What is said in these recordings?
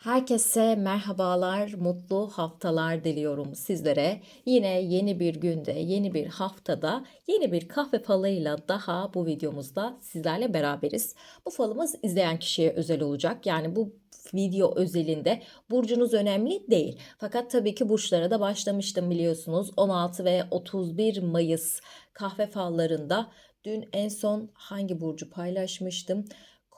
Herkese merhabalar, mutlu haftalar diliyorum sizlere. Yine yeni bir günde, yeni bir haftada, yeni bir kahve falıyla daha bu videomuzda sizlerle beraberiz. Bu falımız izleyen kişiye özel olacak. Yani bu video özelinde burcunuz önemli değil. Fakat tabii ki burçlara da başlamıştım biliyorsunuz. 16 ve 31 Mayıs kahve fallarında dün en son hangi burcu paylaşmıştım?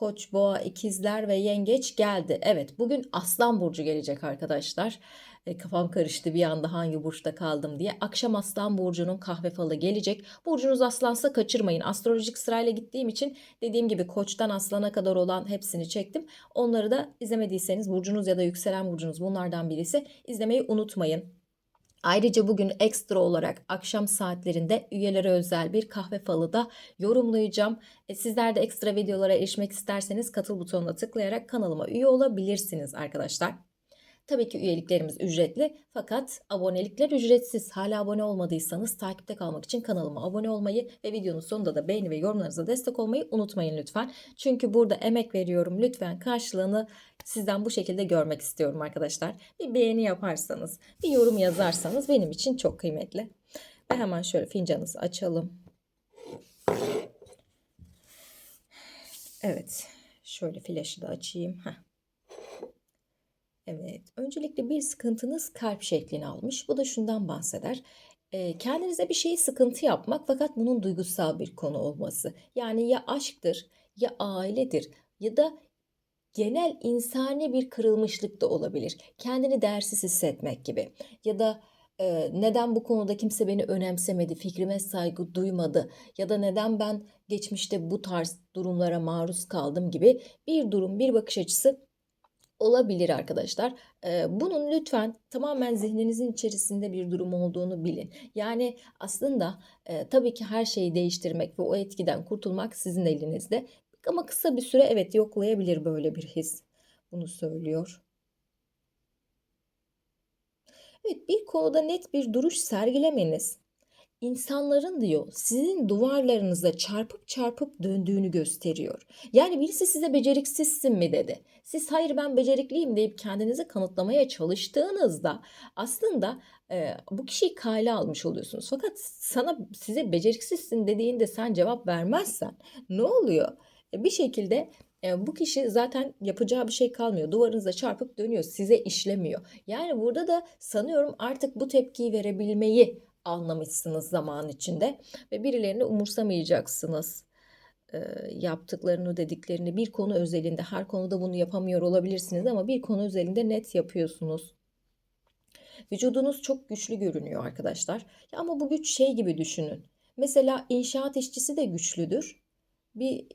Koç, boğa, ikizler ve yengeç geldi. Evet bugün aslan burcu gelecek arkadaşlar. E, kafam karıştı bir anda hangi burçta kaldım diye. Akşam aslan burcunun kahve falı gelecek. Burcunuz aslansa kaçırmayın. Astrolojik sırayla gittiğim için dediğim gibi koçtan aslana kadar olan hepsini çektim. Onları da izlemediyseniz burcunuz ya da yükselen burcunuz bunlardan birisi izlemeyi unutmayın. Ayrıca bugün ekstra olarak akşam saatlerinde üyelere özel bir kahve falı da yorumlayacağım. E, sizler de ekstra videolara erişmek isterseniz katıl butonuna tıklayarak kanalıma üye olabilirsiniz arkadaşlar. Tabii ki üyeliklerimiz ücretli fakat abonelikler ücretsiz. Hala abone olmadıysanız takipte kalmak için kanalıma abone olmayı ve videonun sonunda da beğeni ve yorumlarınıza destek olmayı unutmayın lütfen. Çünkü burada emek veriyorum. Lütfen karşılığını sizden bu şekilde görmek istiyorum arkadaşlar. Bir beğeni yaparsanız, bir yorum yazarsanız benim için çok kıymetli. Ve hemen şöyle fincanınızı açalım. Evet. Şöyle flaşı da açayım. Heh. Evet. Öncelikle bir sıkıntınız kalp şeklini almış. Bu da şundan bahseder. Kendinize bir şeyi sıkıntı yapmak fakat bunun duygusal bir konu olması. Yani ya aşktır, ya ailedir ya da genel insani bir kırılmışlık da olabilir. Kendini değersiz hissetmek gibi. Ya da eee, neden bu konuda kimse beni önemsemedi, fikrime saygı duymadı ya da neden ben geçmişte bu tarz durumlara maruz kaldım gibi bir durum, bir bakış açısı olabilir arkadaşlar. Bunun lütfen tamamen zihninizin içerisinde bir durum olduğunu bilin. Yani aslında tabii ki her şeyi değiştirmek ve o etkiden kurtulmak sizin elinizde. Ama kısa bir süre evet yoklayabilir böyle bir his. Bunu söylüyor. Evet bir konuda net bir duruş sergilemeniz insanların diyor sizin duvarlarınıza çarpıp çarpıp döndüğünü gösteriyor. Yani birisi size beceriksizsin mi dedi. Siz hayır ben becerikliyim deyip kendinizi kanıtlamaya çalıştığınızda aslında e, bu kişiyi kale almış oluyorsunuz. Fakat sana size beceriksizsin dediğinde sen cevap vermezsen ne oluyor? E, bir şekilde e, bu kişi zaten yapacağı bir şey kalmıyor. Duvarınıza çarpıp dönüyor. Size işlemiyor. Yani burada da sanıyorum artık bu tepkiyi verebilmeyi anlamışsınız zaman içinde ve birilerini umursamayacaksınız. E, yaptıklarını dediklerini bir konu özelinde her konuda bunu yapamıyor olabilirsiniz ama bir konu özelinde net yapıyorsunuz. Vücudunuz çok güçlü görünüyor arkadaşlar. Ya ama bu güç şey gibi düşünün. Mesela inşaat işçisi de güçlüdür. Bir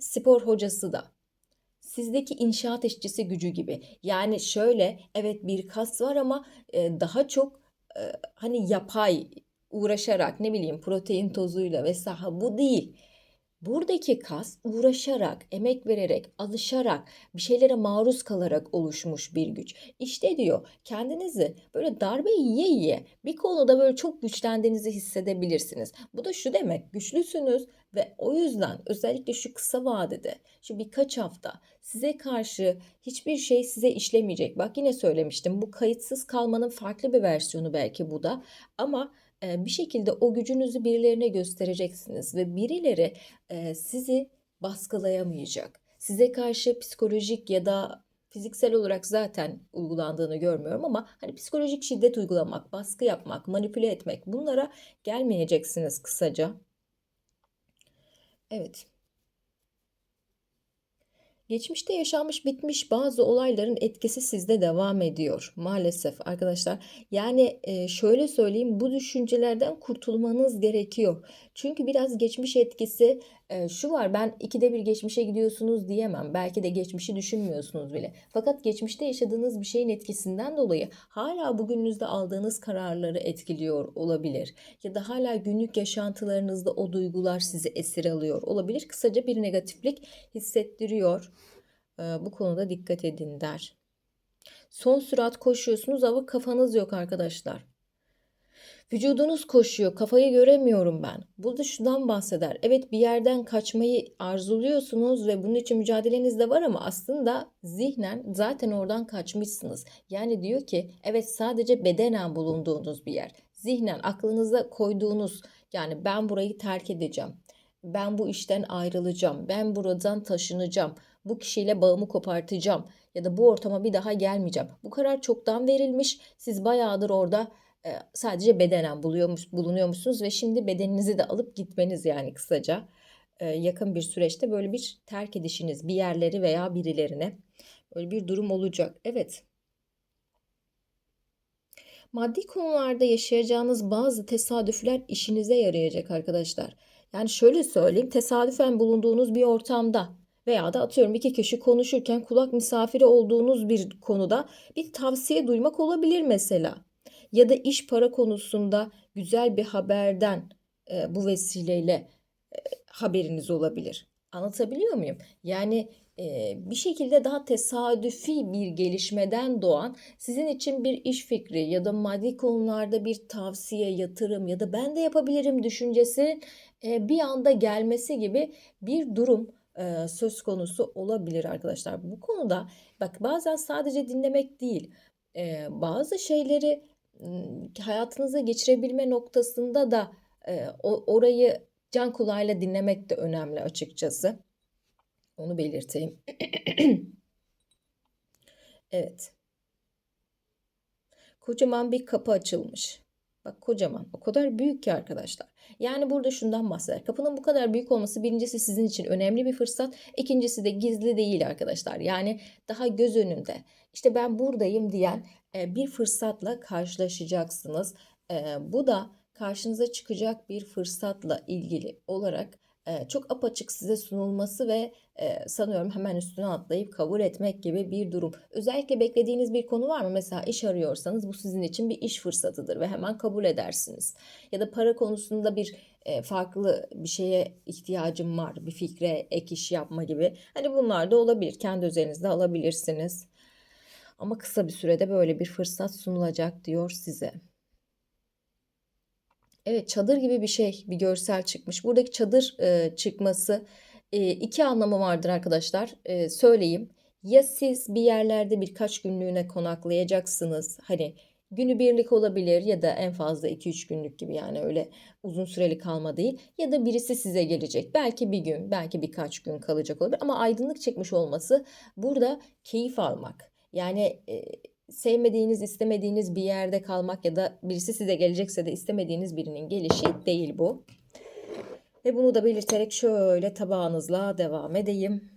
spor hocası da. Sizdeki inşaat işçisi gücü gibi. Yani şöyle evet bir kas var ama daha çok hani yapay uğraşarak ne bileyim protein tozuyla vesaire bu değil. Buradaki kas uğraşarak, emek vererek, alışarak, bir şeylere maruz kalarak oluşmuş bir güç. İşte diyor kendinizi böyle darbe yiye yiye bir konuda böyle çok güçlendiğinizi hissedebilirsiniz. Bu da şu demek güçlüsünüz ve o yüzden özellikle şu kısa vadede şu birkaç hafta size karşı hiçbir şey size işlemeyecek. Bak yine söylemiştim bu kayıtsız kalmanın farklı bir versiyonu belki bu da ama bir şekilde o gücünüzü birilerine göstereceksiniz ve birileri sizi baskılayamayacak. Size karşı psikolojik ya da fiziksel olarak zaten uygulandığını görmüyorum ama hani psikolojik şiddet uygulamak, baskı yapmak, manipüle etmek bunlara gelmeyeceksiniz kısaca. Evet. Geçmişte yaşanmış bitmiş bazı olayların etkisi sizde devam ediyor maalesef arkadaşlar. Yani e, şöyle söyleyeyim bu düşüncelerden kurtulmanız gerekiyor. Çünkü biraz geçmiş etkisi e, şu var ben ikide bir geçmişe gidiyorsunuz diyemem. Belki de geçmişi düşünmüyorsunuz bile. Fakat geçmişte yaşadığınız bir şeyin etkisinden dolayı hala bugününüzde aldığınız kararları etkiliyor olabilir. Ya da hala günlük yaşantılarınızda o duygular sizi esir alıyor olabilir. Kısaca bir negatiflik hissettiriyor. E, bu konuda dikkat edin der. Son sürat koşuyorsunuz ama kafanız yok arkadaşlar. Vücudunuz koşuyor, kafayı göremiyorum ben. Bu da şundan bahseder. Evet bir yerden kaçmayı arzuluyorsunuz ve bunun için mücadeleniz de var ama aslında zihnen zaten oradan kaçmışsınız. Yani diyor ki evet sadece bedenen bulunduğunuz bir yer. Zihnen aklınıza koyduğunuz yani ben burayı terk edeceğim. Ben bu işten ayrılacağım. Ben buradan taşınacağım. Bu kişiyle bağımı kopartacağım ya da bu ortama bir daha gelmeyeceğim. Bu karar çoktan verilmiş. Siz bayağıdır orada sadece bedenen buluyormuş, bulunuyormuşsunuz ve şimdi bedeninizi de alıp gitmeniz yani kısaca yakın bir süreçte böyle bir terk edişiniz bir yerleri veya birilerine böyle bir durum olacak. Evet. Maddi konularda yaşayacağınız bazı tesadüfler işinize yarayacak arkadaşlar. Yani şöyle söyleyeyim, tesadüfen bulunduğunuz bir ortamda veya da atıyorum iki kişi konuşurken kulak misafiri olduğunuz bir konuda bir tavsiye duymak olabilir mesela. Ya da iş para konusunda güzel bir haberden e, bu vesileyle e, haberiniz olabilir. Anlatabiliyor muyum? Yani e, bir şekilde daha tesadüfi bir gelişmeden doğan sizin için bir iş fikri ya da maddi konularda bir tavsiye, yatırım ya da ben de yapabilirim düşüncesi e, bir anda gelmesi gibi bir durum e, söz konusu olabilir arkadaşlar. Bu konuda bak bazen sadece dinlemek değil, e, bazı şeyleri hayatınıza geçirebilme noktasında da e, orayı can kulağıyla dinlemek de önemli açıkçası. Onu belirteyim. evet. Kocaman bir kapı açılmış. Bak kocaman. O kadar büyük ki arkadaşlar. Yani burada şundan bahseder. Kapının bu kadar büyük olması birincisi sizin için önemli bir fırsat. İkincisi de gizli değil arkadaşlar. Yani daha göz önünde. İşte ben buradayım diyen e, bir fırsatla karşılaşacaksınız. E, bu da karşınıza çıkacak bir fırsatla ilgili olarak çok apaçık size sunulması ve sanıyorum hemen üstüne atlayıp kabul etmek gibi bir durum. Özellikle beklediğiniz bir konu var mı? Mesela iş arıyorsanız bu sizin için bir iş fırsatıdır ve hemen kabul edersiniz. Ya da para konusunda bir farklı bir şeye ihtiyacım var. Bir fikre ek iş yapma gibi. Hani bunlar da olabilir. Kendi üzerinizde alabilirsiniz. Ama kısa bir sürede böyle bir fırsat sunulacak diyor size. Evet çadır gibi bir şey bir görsel çıkmış. Buradaki çadır e, çıkması e, iki anlamı vardır arkadaşlar. E, söyleyeyim. Ya siz bir yerlerde birkaç günlüğüne konaklayacaksınız. Hani günü birlik olabilir ya da en fazla 2-3 günlük gibi yani öyle uzun süreli kalma değil. Ya da birisi size gelecek. Belki bir gün, belki birkaç gün kalacak olabilir. Ama aydınlık çekmiş olması burada keyif almak. Yani e, sevmediğiniz, istemediğiniz bir yerde kalmak ya da birisi size gelecekse de istemediğiniz birinin gelişi değil bu. Ve bunu da belirterek şöyle tabağınızla devam edeyim.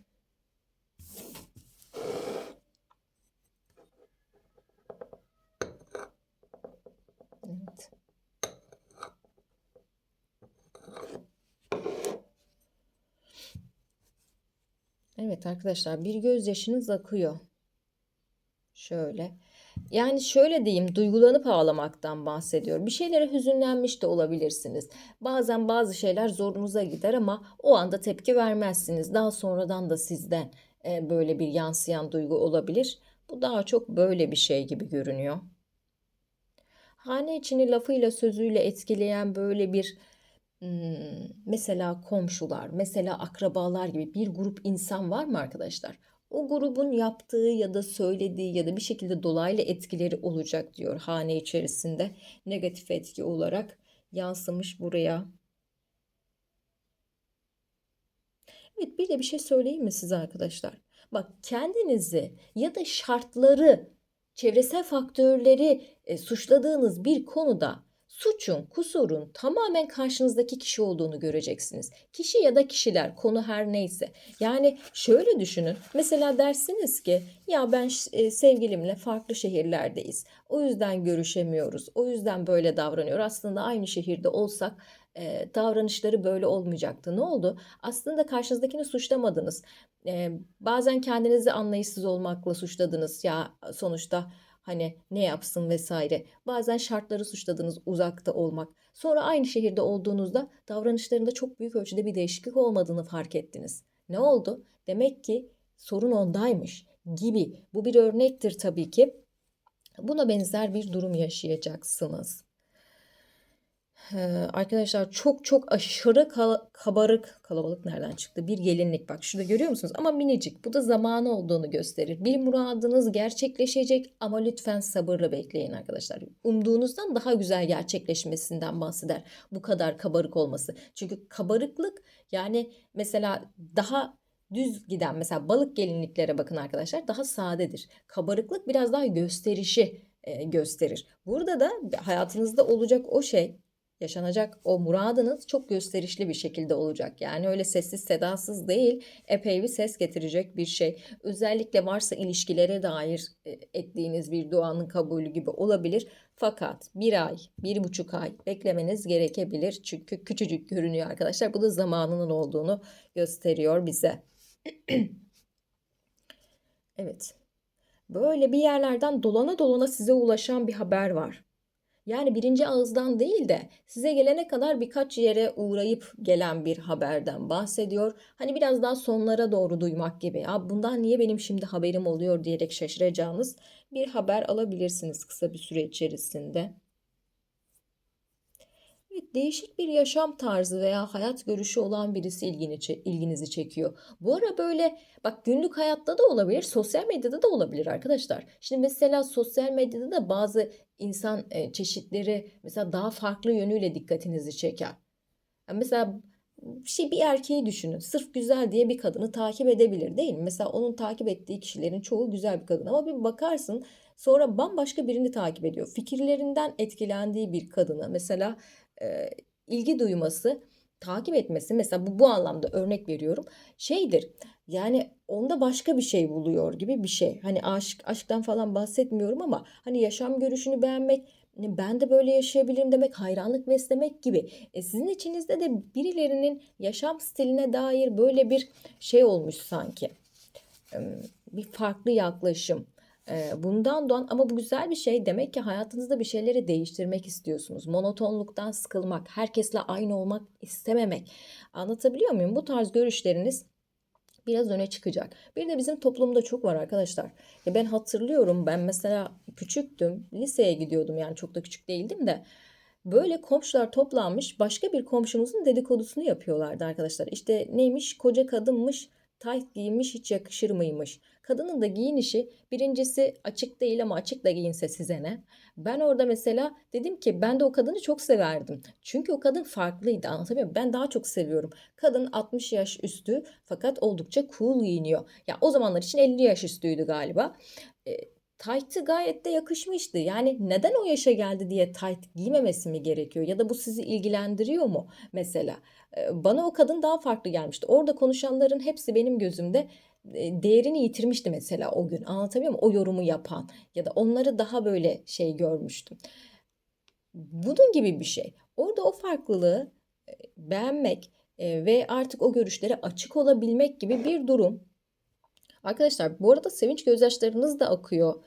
Evet. Arkadaşlar bir gözyaşınız akıyor. Şöyle. Yani şöyle diyeyim, duygulanıp ağlamaktan bahsediyor. Bir şeylere hüzünlenmiş de olabilirsiniz. Bazen bazı şeyler zorunuza gider ama o anda tepki vermezsiniz. Daha sonradan da sizden e, böyle bir yansıyan duygu olabilir. Bu daha çok böyle bir şey gibi görünüyor. Hane içini lafıyla sözüyle etkileyen böyle bir hmm, mesela komşular, mesela akrabalar gibi bir grup insan var mı arkadaşlar? O grubun yaptığı ya da söylediği ya da bir şekilde dolaylı etkileri olacak diyor hane içerisinde negatif etki olarak yansımış buraya. Evet bir de bir şey söyleyeyim mi size arkadaşlar? Bak kendinizi ya da şartları, çevresel faktörleri e, suçladığınız bir konuda suçun, kusurun tamamen karşınızdaki kişi olduğunu göreceksiniz. Kişi ya da kişiler, konu her neyse. Yani şöyle düşünün. Mesela dersiniz ki ya ben e, sevgilimle farklı şehirlerdeyiz. O yüzden görüşemiyoruz. O yüzden böyle davranıyor. Aslında aynı şehirde olsak e, davranışları böyle olmayacaktı. Ne oldu? Aslında karşınızdakini suçlamadınız. E, bazen kendinizi anlayışsız olmakla suçladınız. Ya sonuçta Hani ne yapsın vesaire. Bazen şartları suçladınız uzakta olmak. Sonra aynı şehirde olduğunuzda davranışlarında çok büyük ölçüde bir değişiklik olmadığını fark ettiniz. Ne oldu? Demek ki sorun ondaymış gibi. Bu bir örnektir tabii ki. Buna benzer bir durum yaşayacaksınız. Arkadaşlar çok çok aşırı kala kabarık kalabalık nereden çıktı? Bir gelinlik bak şurada görüyor musunuz? Ama minicik. Bu da zamanı olduğunu gösterir. Bir muradınız gerçekleşecek ama lütfen sabırla bekleyin arkadaşlar. Umduğunuzdan daha güzel gerçekleşmesinden bahseder bu kadar kabarık olması. Çünkü kabarıklık yani mesela daha düz giden mesela balık gelinliklere bakın arkadaşlar daha sadedir. Kabarıklık biraz daha gösterişi gösterir. Burada da hayatınızda olacak o şey yaşanacak o muradınız çok gösterişli bir şekilde olacak. Yani öyle sessiz sedasız değil, epey bir ses getirecek bir şey. Özellikle varsa ilişkilere dair e, ettiğiniz bir duanın kabulü gibi olabilir. Fakat bir ay, bir buçuk ay beklemeniz gerekebilir. Çünkü küçücük görünüyor arkadaşlar. Bu da zamanının olduğunu gösteriyor bize. Evet. Böyle bir yerlerden dolana dolana size ulaşan bir haber var. Yani birinci ağızdan değil de size gelene kadar birkaç yere uğrayıp gelen bir haberden bahsediyor. Hani biraz daha sonlara doğru duymak gibi. Ya bundan niye benim şimdi haberim oluyor diyerek şaşıracağınız bir haber alabilirsiniz kısa bir süre içerisinde. Evet, değişik bir yaşam tarzı veya hayat görüşü olan birisi ilgini, ilginizi çekiyor. Bu ara böyle bak günlük hayatta da olabilir, sosyal medyada da olabilir arkadaşlar. Şimdi mesela sosyal medyada da bazı insan e, çeşitleri mesela daha farklı yönüyle dikkatinizi çeker. Yani mesela şey bir erkeği düşünün. Sırf güzel diye bir kadını takip edebilir değil mi? Mesela onun takip ettiği kişilerin çoğu güzel bir kadın ama bir bakarsın sonra bambaşka birini takip ediyor. Fikirlerinden etkilendiği bir kadını mesela e, ilgi duyması, takip etmesi mesela bu bu anlamda örnek veriyorum. Şeydir. Yani onda başka bir şey buluyor gibi bir şey. Hani aşk aşktan falan bahsetmiyorum ama hani yaşam görüşünü beğenmek, hani ben de böyle yaşayabilirim demek, hayranlık beslemek gibi. E sizin içinizde de birilerinin yaşam stiline dair böyle bir şey olmuş sanki. Bir farklı yaklaşım Bundan doğan ama bu güzel bir şey demek ki hayatınızda bir şeyleri değiştirmek istiyorsunuz. Monotonluktan sıkılmak, herkesle aynı olmak istememek. Anlatabiliyor muyum? Bu tarz görüşleriniz biraz öne çıkacak. Bir de bizim toplumda çok var arkadaşlar. Ya ben hatırlıyorum ben mesela küçüktüm. Liseye gidiyordum yani çok da küçük değildim de. Böyle komşular toplanmış başka bir komşumuzun dedikodusunu yapıyorlardı arkadaşlar. İşte neymiş koca kadınmış tayt giymiş hiç yakışır mıymış? Kadının da giyinişi birincisi açık değil ama açık da giyinse size ne? Ben orada mesela dedim ki ben de o kadını çok severdim. Çünkü o kadın farklıydı anlatabiliyor muyum? Ben daha çok seviyorum. Kadın 60 yaş üstü fakat oldukça cool giyiniyor. Ya yani o zamanlar için 50 yaş üstüydü galiba. E, tight'ı gayet de yakışmıştı. Yani neden o yaşa geldi diye tight giymemesi mi gerekiyor? Ya da bu sizi ilgilendiriyor mu mesela? Bana o kadın daha farklı gelmişti. Orada konuşanların hepsi benim gözümde değerini yitirmişti mesela o gün. Anlatabiliyor muyum? O yorumu yapan ya da onları daha böyle şey görmüştüm. Bunun gibi bir şey. Orada o farklılığı beğenmek ve artık o görüşlere açık olabilmek gibi bir durum. Arkadaşlar bu arada sevinç gözyaşlarınız da akıyor.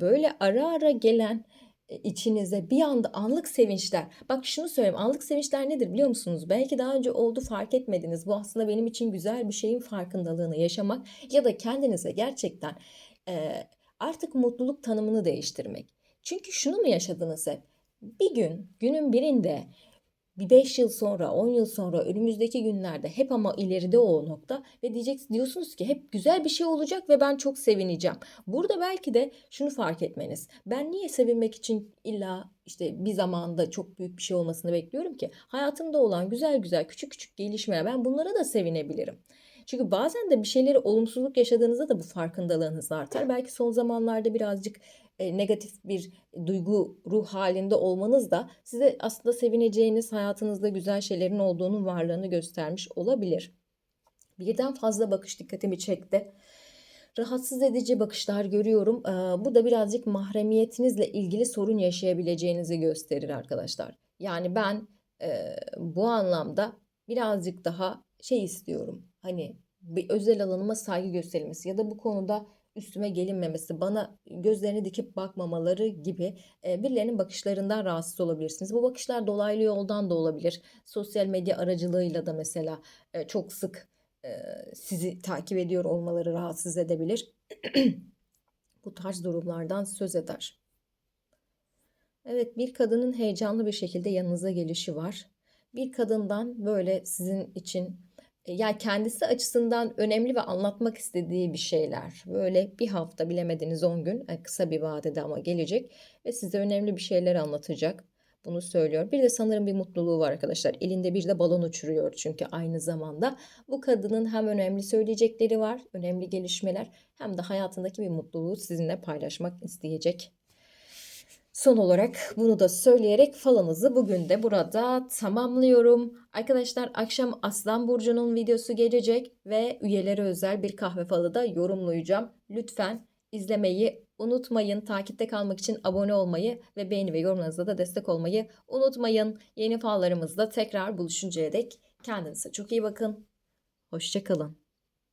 Böyle ara ara gelen e, içinize bir anda anlık sevinçler. Bak şunu söyleyeyim. Anlık sevinçler nedir biliyor musunuz? Belki daha önce oldu fark etmediniz. Bu aslında benim için güzel bir şeyin farkındalığını yaşamak ya da kendinize gerçekten e, artık mutluluk tanımını değiştirmek. Çünkü şunu mu yaşadınız hep? Bir gün, günün birinde bir 5 yıl sonra, 10 yıl sonra, önümüzdeki günlerde hep ama ileride o nokta ve diyeceksiniz diyorsunuz ki hep güzel bir şey olacak ve ben çok sevineceğim. Burada belki de şunu fark etmeniz. Ben niye sevinmek için illa işte bir zamanda çok büyük bir şey olmasını bekliyorum ki? Hayatımda olan güzel güzel küçük küçük gelişmeler ben bunlara da sevinebilirim. Çünkü bazen de bir şeyleri olumsuzluk yaşadığınızda da bu farkındalığınız artar. Belki son zamanlarda birazcık e, negatif bir duygu ruh halinde olmanız da size aslında sevineceğiniz hayatınızda güzel şeylerin olduğunun varlığını göstermiş olabilir. Birden fazla bakış dikkatimi çekti. Rahatsız edici bakışlar görüyorum. Bu da birazcık mahremiyetinizle ilgili sorun yaşayabileceğinizi gösterir arkadaşlar. Yani ben bu anlamda birazcık daha şey istiyorum. Hani bir özel alanıma saygı gösterilmesi ya da bu konuda üstüme gelinmemesi, bana gözlerini dikip bakmamaları gibi e, birilerinin bakışlarından rahatsız olabilirsiniz. Bu bakışlar dolaylı yoldan da olabilir. Sosyal medya aracılığıyla da mesela e, çok sık e, sizi takip ediyor olmaları rahatsız edebilir. Bu tarz durumlardan söz eder. Evet, bir kadının heyecanlı bir şekilde yanınıza gelişi var. Bir kadından böyle sizin için yani kendisi açısından önemli ve anlatmak istediği bir şeyler. Böyle bir hafta bilemediniz 10 gün e, kısa bir vadede ama gelecek ve size önemli bir şeyler anlatacak. Bunu söylüyor. Bir de sanırım bir mutluluğu var arkadaşlar. Elinde bir de balon uçuruyor çünkü aynı zamanda. Bu kadının hem önemli söyleyecekleri var, önemli gelişmeler hem de hayatındaki bir mutluluğu sizinle paylaşmak isteyecek. Son olarak bunu da söyleyerek falanızı bugün de burada tamamlıyorum. Arkadaşlar akşam Aslan Burcu'nun videosu gelecek ve üyelere özel bir kahve falı da yorumlayacağım. Lütfen izlemeyi unutmayın. Takipte kalmak için abone olmayı ve beğeni ve yorumlarınızla da destek olmayı unutmayın. Yeni fallarımızda tekrar buluşuncaya dek kendinize çok iyi bakın. Hoşçakalın.